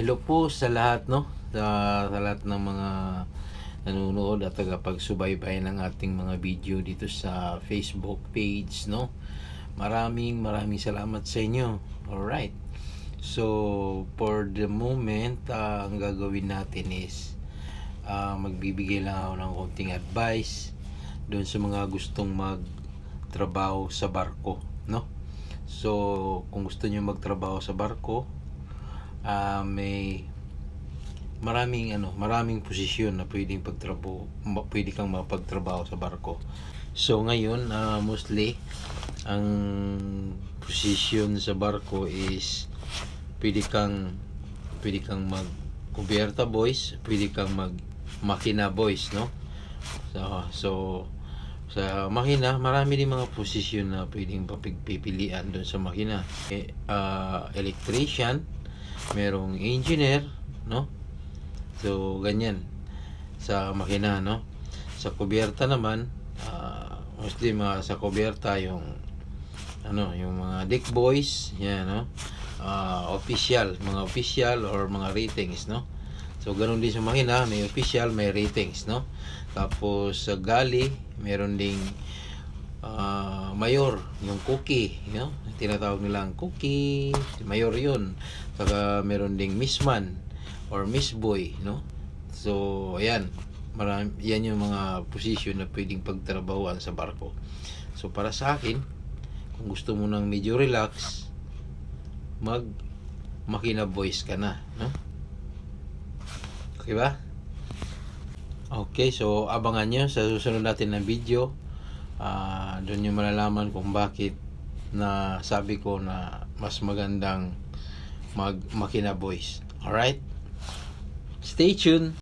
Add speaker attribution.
Speaker 1: Hello po sa lahat, no? Sa, sa lahat ng mga nanonood at tagapagsubaybay ng ating mga video dito sa Facebook page, no? Maraming maraming salamat sa inyo. Alright. So, for the moment, ah, ang gagawin natin is ah, magbibigay lang ako ng konting advice doon sa mga gustong magtrabaho sa barko, no? So, kung gusto niyo magtrabaho sa barko, ah may maraming ano, maraming posisyon na pwedeng pagtrabaho, pwede kang mapagtrabaho sa barko. So ngayon, ah, mostly ang posisyon sa barko is pwede kang pwede kang mag kubyerta boys, pwede kang mag makina boys, no? So, so sa makina, marami din mga posisyon na pwedeng papigpipilian doon sa makina. Eh, ah, electrician, merong engineer, no? So, ganyan sa makina, no? Sa kubyerta naman, ah, mostly mga sa kubyerta yung ano, yung mga deck boys, yan, no? Ah, official, mga official or mga ratings, no? So, ganun din sa makina, may official, may ratings, no? Tapos, sa galley, meron ding ah, mayor, yung cookie, you know? tinatawag nilang cookie, mayor yun. Saka meron ding missman or miss boy, no? So, ayan, marami, yan yung mga position na pwedeng pagtrabahuan sa barko. So, para sa akin, kung gusto mo nang medyo relax, mag makina boys ka na, no? Okay ba? Okay, so abangan nyo sa susunod natin na video. Ah, doon nyo malalaman kung bakit na sabi ko na mas magandang mag makina boys. Alright? Stay tuned!